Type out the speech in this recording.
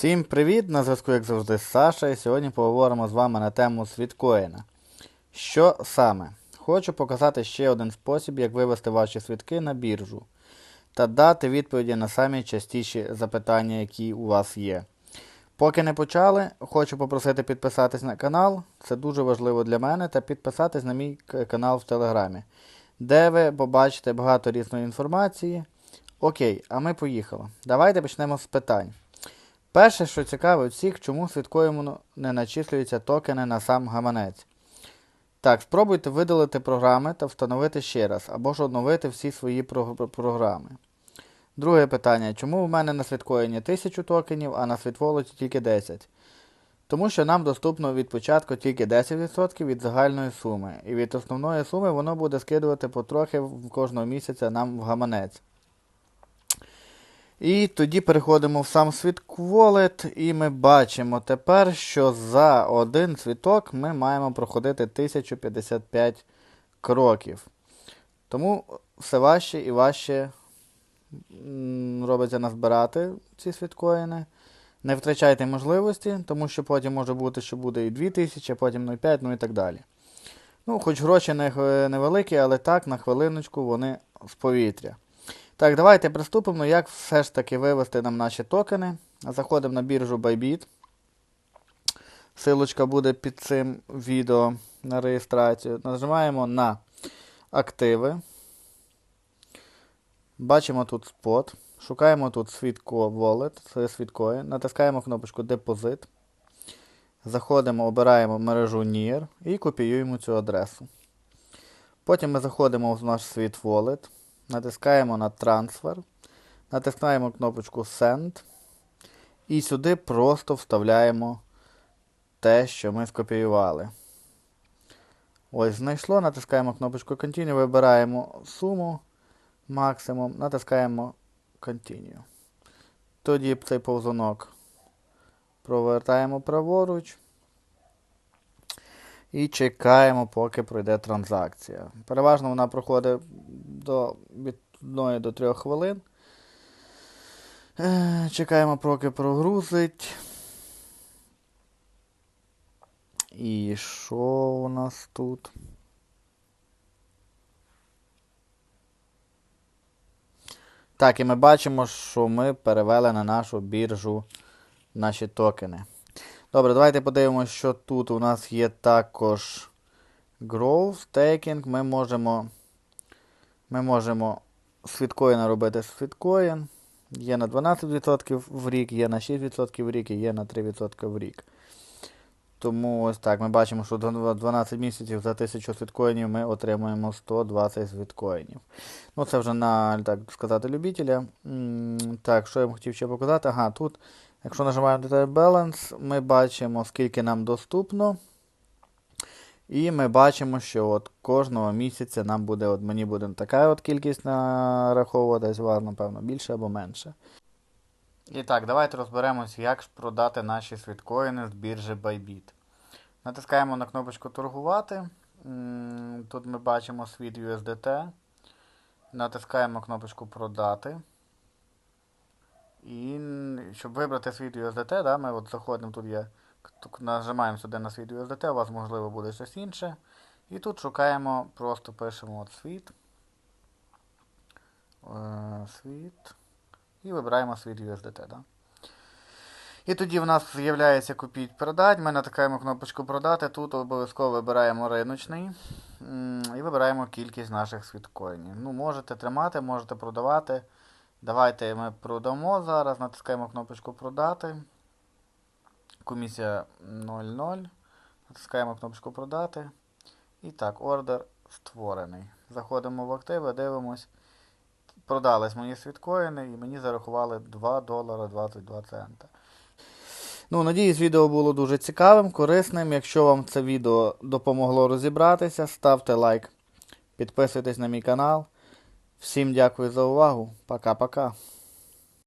Всім привіт! На зв'язку, як завжди, Саша, і сьогодні поговоримо з вами на тему світкоїна. Що саме? Хочу показати ще один спосіб, як вивести ваші свідки на біржу та дати відповіді на самі частіші запитання, які у вас є. Поки не почали, хочу попросити підписатись на канал, це дуже важливо для мене, та підписатись на мій канал в Телеграмі, де ви побачите багато різної інформації. Окей, а ми поїхали. Давайте почнемо з питань. Перше, що цікавить всіх, чому свідкоєму не начислюються токени на сам гаманець. Так, спробуйте видалити програми та встановити ще раз, або ж оновити всі свої про- програми. Друге питання. Чому в мене на свідкоїні 1000 токенів, а на світволоті тільки 10? Тому що нам доступно від початку тільки 10% від загальної суми. І від основної суми воно буде скидувати потрохи кожного місяця нам в гаманець. І тоді переходимо в сам Wallet, і ми бачимо тепер, що за один цвіток ми маємо проходити 1055 кроків. Тому все важче і важче робиться назбирати ці світкоїни. Не втрачайте можливості, тому що потім може бути, що буде і 2000, а потім 0,5, ну і так далі. Ну, хоч гроші невеликі, але так, на хвилиночку вони з повітря. Так, давайте приступимо, як все ж таки вивести нам наші токени. Заходимо на біржу Bybit. Силочка буде під цим відео на реєстрацію. Нажимаємо на активи. Бачимо тут спот. Шукаємо тут Світко Wallet, це світкоін. Натискаємо кнопочку Депозит. Заходимо, обираємо мережу NIR і копіюємо цю адресу. Потім ми заходимо в наш світ Wallet. Натискаємо на трансфер, натискаємо кнопочку Send. І сюди просто вставляємо те, що ми скопіювали. Ось, знайшло, натискаємо кнопочку Continue, вибираємо суму максимум, натискаємо Continue. Тоді цей повзунок провертаємо праворуч. І чекаємо, поки пройде транзакція. Переважно вона проходить до, від 1 до 3 хвилин. Е, Чекаємо, поки прогрузить. І що у нас тут? Так, і ми бачимо, що ми перевели на нашу біржу наші токени. Добре, давайте подивимося, що тут у нас є також Growth Staking. Ми можемо ми можемо світкоїна робити світкоін. Є на 12% в рік, є на 6% в рік і є на 3% в рік. Тому ось так, ми бачимо, що 12 місяців за 1000 світкоїнів ми отримуємо 120 світкоїнів. Ну, це вже на, так сказати, любителя. Так, що я вам хотів ще показати? Ага, тут, якщо нажимаємо Detail Balance, ми бачимо, скільки нам доступно. І ми бачимо, що от кожного місяця нам буде, от мені буде така от кількість нараховуватись, вас, напевно, більше або менше. І так, давайте розберемося, як ж продати наші світкоїни з біржі Bybit. Натискаємо на кнопочку торгувати. Тут ми бачимо світ USDT. Натискаємо кнопочку продати. І щоб вибрати світ USDT, да, ми от заходимо, тут є, нажимаємо сюди на світ USDT, у вас можливо буде щось інше. І тут шукаємо, просто пишемо от світ. Е, світ. І вибираємо світ USDT. Да? І тоді в нас з'являється купіть продать. Ми натикаємо кнопочку продати. Тут обов'язково вибираємо риночний і вибираємо кількість наших світкоїнів. Ну, можете тримати, можете продавати. Давайте ми продамо зараз. Натискаємо кнопочку продати. Комісія 0,0. Натискаємо кнопочку продати. І так, ордер створений. Заходимо в активи, дивимось. Продались мої світкоїни і мені зарахували 2 долара 22 цента. Ну, надіюсь, відео було дуже цікавим, корисним. Якщо вам це відео допомогло розібратися, ставте лайк, підписуйтесь на мій канал. Всім дякую за увагу. Пока-пока.